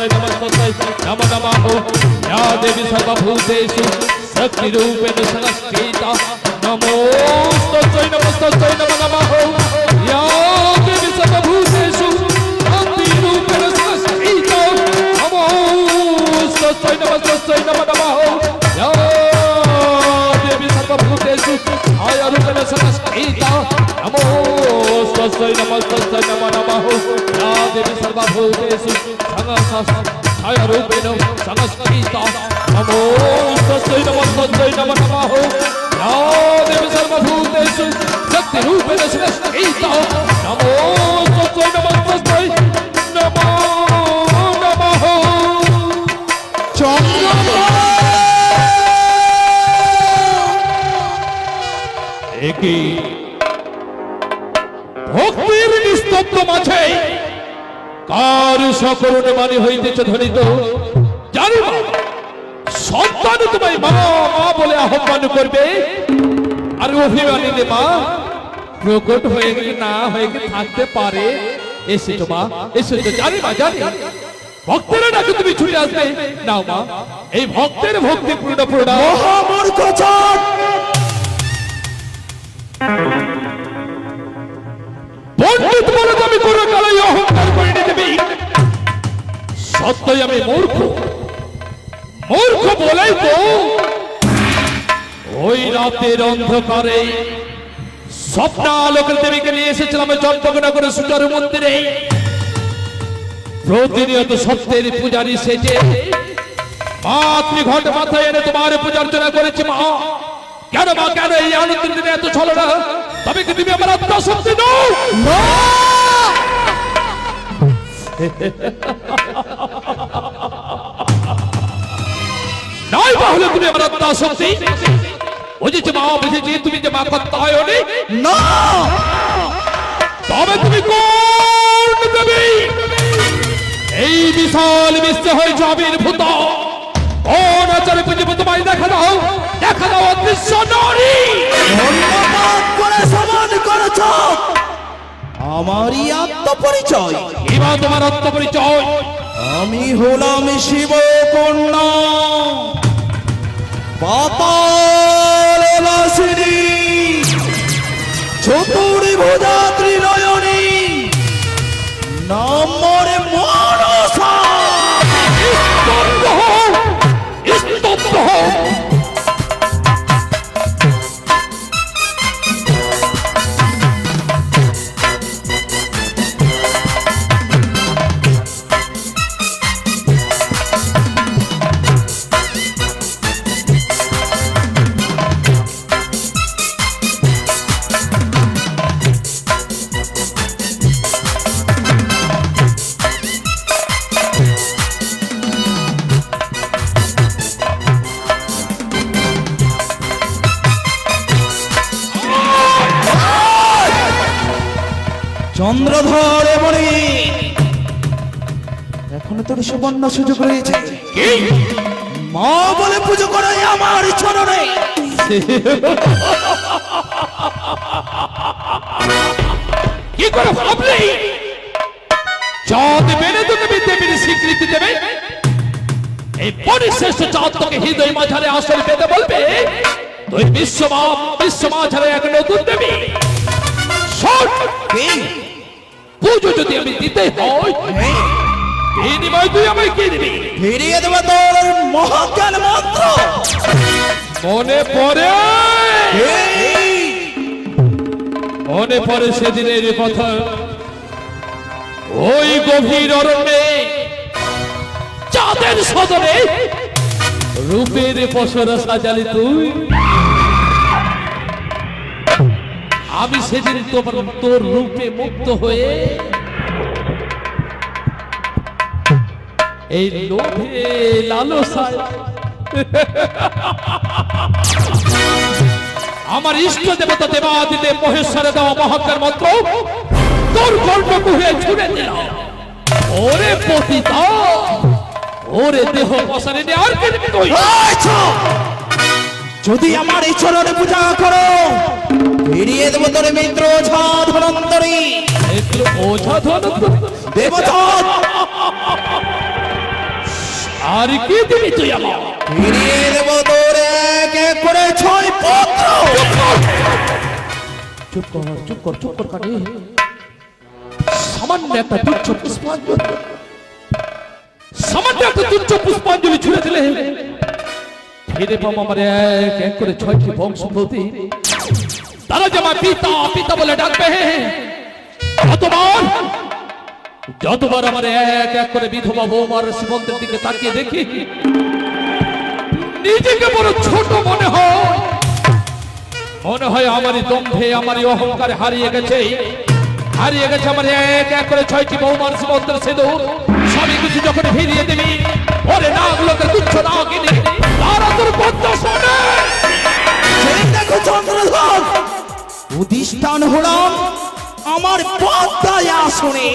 తస్మై నమ తస్మై నమ నమః యా దేవి సర్వభూతేషు శక్తి రూపేణ సంస్థిత నమో తస్మై నమ తస్మై నమ నమః యా దేవి సర్వభూతేషు శక్తి రూపేణ సంస్థిత నమో తస్మై నమ తస్మై నమ నమః యా దేవి సర్వభూతేషు నమ देवी सर्वभूतेषु संस्थिता छायारूपेण संस्कृता नमो तस्मै नमः तस्मै नमो नमः या देवी सर्वभूतेषु शक्तिरूपेण संस्कृता नमो तस्मै नमः तस्मै नमो नमः একই ভক্তির নিস্তব্ধ মাঝে কার সকরণে মানি হইতেছ ধরিত জানি সন্তান তোমায় মা মা বলে আহ্বান করবে। আর অভিমানিনী মা প্রকট হয়ে গেলে না হয়ে গেলে থাকতে পারে। এসেছ মা এসেছ জানি মা জানি ভক্তেরা ডাকে তুমি ছুটে আসবে। নাও মা এই ভক্তের ভক্তি পূর্ণ পূর্ণ। মহামূর্খ চট। পণ্ডিত বলে তো আমি আমি মূর্খ। মূর্খ বলেই তো ওই রাতের অন্ধকারে স্বপ্নালোকের দেবীকে নিয়ে এসেছিলাম চন্দ্রকনগরে সুচারু মন্দিরে। প্রতিনিয়ত সত্যের পূজারী সেজে মা তুমি ঘট মাথায় এনে তোমার পূজা অর্চনা করেছি মা। কেন মা কেন এই আনন্দের দিনে এত ছলো না তবে কি তুমি আমার আত্মা শক্তি নও? নয় তাহলে তুমি আমার আত্মা শক্তি বুঝেছি মা বুঝেছি তুমি যে মা কর্তা হয় না! তবে তুমি কোন দেবী? এই বিশাল বিশ্বে হয়েছে আবির্ভূত কোন আচারে পুঁজিব তোমায় দেখা দাও। দেখা দাও অদৃশ্য নারী। করে সমান করেছ। আমারই আত্মপরিচয়। এবার তোমার আত্মপরিচয়। আমি হলাম শিব কন্যা পাতালিনী চতুরি ভোজা ত্রিনয়নী নম্বরে মনসা চন্দ্রধর এমনি এখনও তোর সুবর্ণ সুযোগ রয়েছে। মা বলে পুজো করে আমার চরণে। কি করে ভাবলি? চাঁদ মেনে তো তুমি দেবীর স্বীকৃতি দেবে। এই পরিশ্রেষ্ঠ চাঁদ তোকে হৃদয় মাঝারে আসল পেতে বলবে। তুই বিশ্বমা বিশ্ব মাঝারে এক নতুন দেবী। শোন? পুজো যদি আমি দিতে হয় বিনিময় তুই আমায় কি দিবি? ফিরিয়ে দেবে তোর মহাজ্ঞান মন্ত্র। মনে পড়ে? মনে পড়ে সেদিনের কথা? ওই গভীর অরণ্যে চাঁদের সদনে রূপের পসরা সাজালি তুই। আমি সেদিন তোমার তোর রূপে মুক্ত হয়ে এই লোভে লালসায় আমার ইষ্ট দেবতা দেবাদিতে মহেশ্বরে দেওয়া মহাত্মার মন্ত্র তোর কর্ণকুহে ছুড়ে দিল ওরে পতিতা, ওরে দেহ পশারে নে আর দিবি যদি আমার এই চরণে পূজা করো ফিরিয়ে দেবো তোর মিত্র ঝা ধনন্তরী একটু ওঝা ধন দেবতা! আর কি দিবি তুই আমার? ফিরিয়ে দেব তোর এক এক করে ছয় পুত্র। চুপ কর চুপ কর চুপ কর কানে। সামান্য একটা তুচ্ছ পুষ্পাঞ্জলি। সামান্য একটা তুচ্ছ পুষ্পাঞ্জলি ছুড়ে দিলে। ফিরে পাবো আমার এক এক করে ছয়টি বংশপতি তারা যে পিতা পিতা বলে ডাকবে। যতবার আমার এক এক করে বিধবা বৌমার সীমন্তের দিকে তাকিয়ে দেখি, নিজেকে বড় ছোট মনে হয়। মনে হয় আমারই দম্ভে আমারই অহংকার হারিয়ে গেছে। হারিয়ে গেছে আমার এক এক করে ছয়টি বৌমার সীমন্তের সিঁদুর। সবই কিছু যখন ফিরিয়ে দিবি, ওরে না গুলোকে তুচ্ছ না অধিষ্ঠান হলাম। আমার পদ্মায় আসনে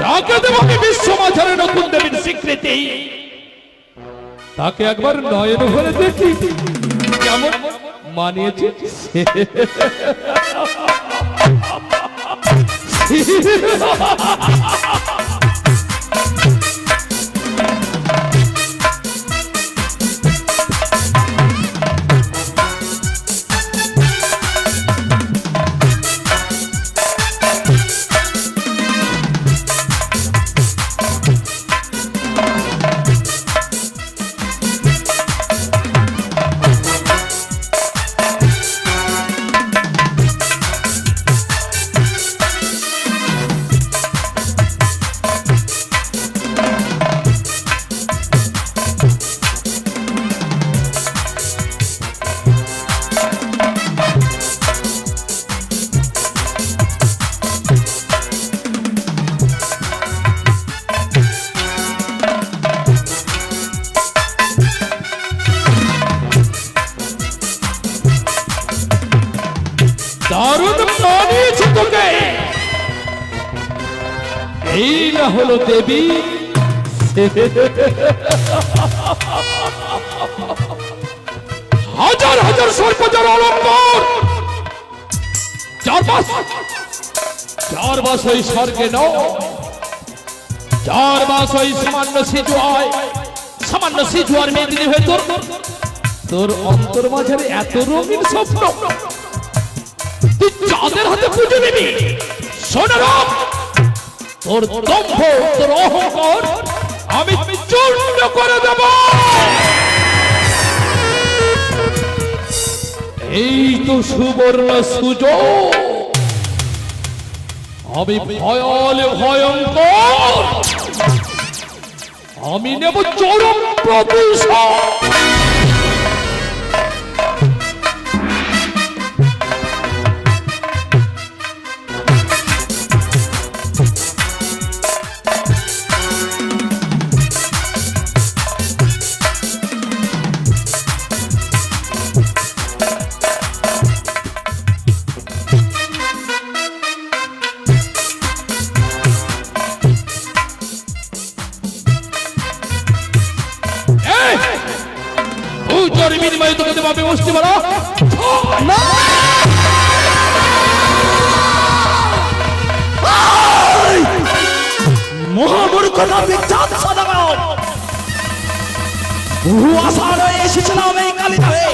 যাকে দেবকে বিশ্ব মাঝারে নতুন দেবীর স্বীকৃতি, তাকে একবার নয়ন ভরে দেখি। কেমন? মানিয়েছে। এই না হলো দেবী। হাজার হাজার সর্বজার অলঙ্কার চার মাস চার মাস ওই স্বর্গে ন চার মাস ওই সামান্য সিজু হয় সামান্য সিজু আর মেদিনী ভেতর। তোর অন্তর মাঝের এত রঙিন স্বপ্ন। তুই চাঁদের হাতে পুজো দিবি। সোনারাম তোর দম্ভ তোর অহংকার আমি চূর্ণ করে দেব। এই তো সুবর্ণ সুযোগ। আমি ভয়ালে ভয়ঙ্কর। আমি নেব চরম প্রতিশোধ। বিখ্যাত বহু আশা রয়ে এসেছিলাম এই কালিদারে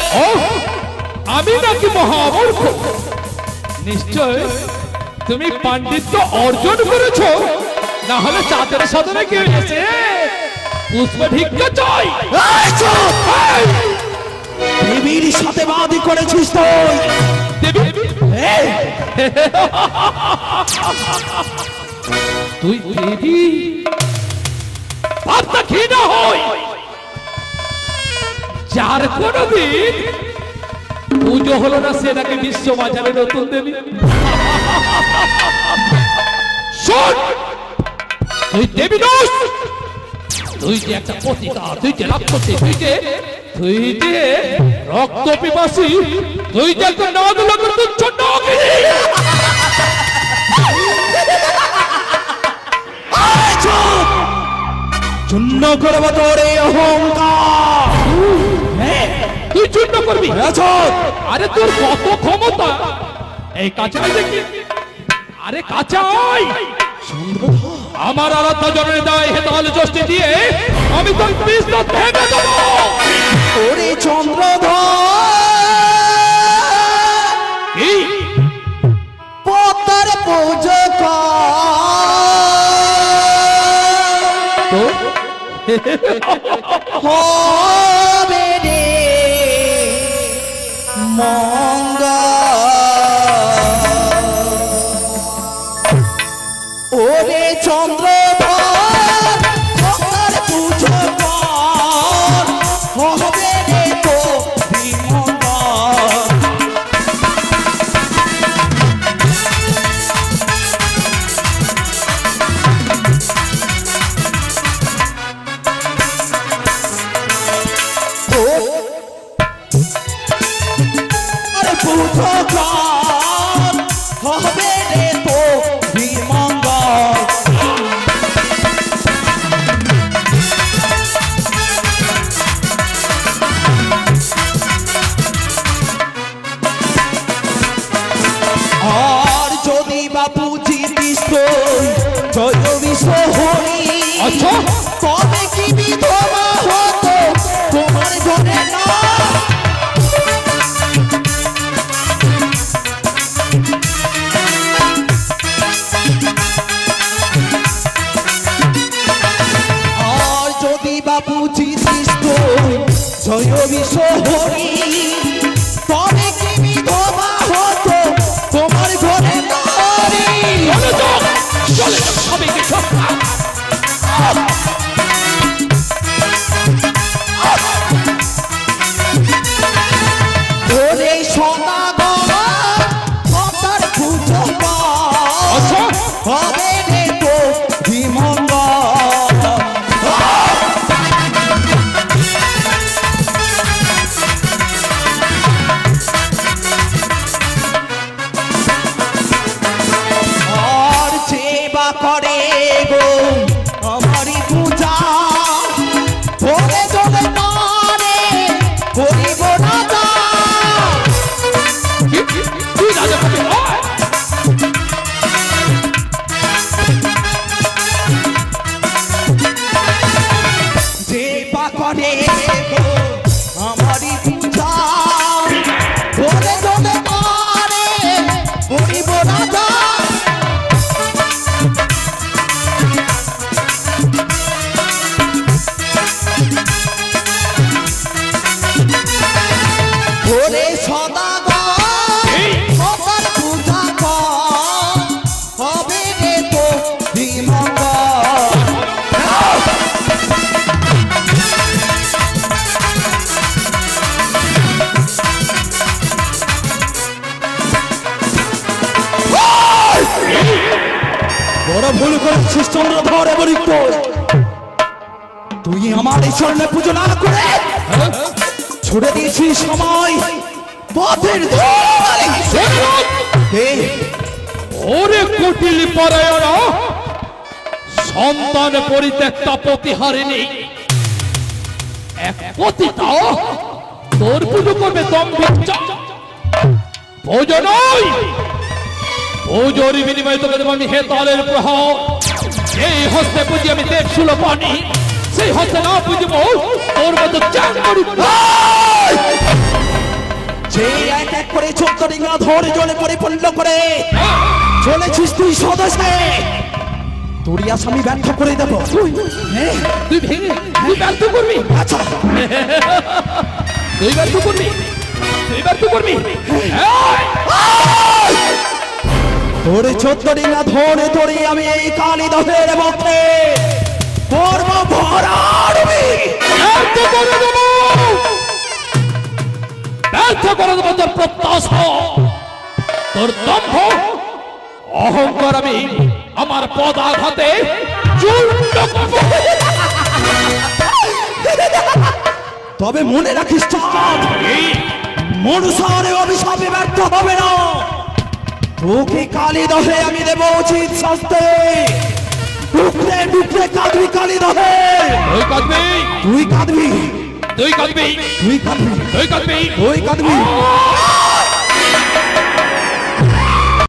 আমি নাকি মহামূর্খ? নিশ্চয় তুমি পাণ্ডিত্য অর্জন করেছ। না হলে চাঁদের সাধনে কে এসে পুষ্প ভিক্ষা চাই দেবীর সাথে বাদি করেছিস তুই। দেবী? তুই দেবী? ভাবটা পুজো হলো না, সে নাকি বিশ্ব বাজারে নতুন দেবী। তুই দেবী দোষ তুই যে একটা পতিতা, তুই যে রাক্ষসী, তুই যে তুই যে রক্ত পিপাসী, তুই যে একটা নাদ নাগিনী। চূর্ণ করব তোর অহংকার। তুই চূর্ণ করবি? রাজত! আরে তোর কত ক্ষমতা? এই কাঁচাই দেখি। আরে কাঁচাই! চন্দ্রধর আমার আরাধ্যা জনের দায় হেতাল যষ্টি দিয়ে আমি তোর বিষ্ণু ভেঙে দেবো। ওরে চন্দ্রধর হবে রে। মঙ্গল জিতিস জয় বিশ্ব হরি। আমার পুজো না করে ছুড়ে দিয়েছিস সময়। পথের ওরে কুটিল পরায়ণ, সন্তান পরিত্যক্তা প্রতিহারিণী এক পতিতা তোর পুজো করবে দম্ভিক ভোজন পুজোর বিনিময়ে তোকে দেবো আমি হেতালের প্রহার। এই হস্তে পুজি আমি দেব শুলো পানি সেই হস্তে না পুজিব তোর মতো চান করি যে এক এক করে চোদ্দ ডিঙ্গা ধরে জলে পরিপূর্ণ করে। চলেছিস তুই সদস্যে তোর আসামি ব্যর্থ করে দেব। তুই ভেঙে তুই ব্যর্থ করবি? আচ্ছা। তুই ব্যর্থ করবি? তুই ব্যর্থ করবি! তোর চোদ্দ ডিঙ্গা ধরে ধরে আমি এই কালী দহের মধ্যে। ব্যর্থ করে দেবো। ব্যর্থ করে দেবো তোর প্রত্যাশা। তোর দম্ভ। অহংকার আমি আমার চূর্ণ করব। তবে মনে রাখিস মনুষারে অভিশাপে ব্যর্থ হবে না। তোকে কালী দহে আমি দেব উচিত শাস্তি। টুকরে টুকরে কাঁদবি। কালী রহে তুই কাঁদবি। তুই কাঁদবি। তুই কাঁদবি। তুই কাঁদবি। তুই কাঁদবি তুই কাঁদবি!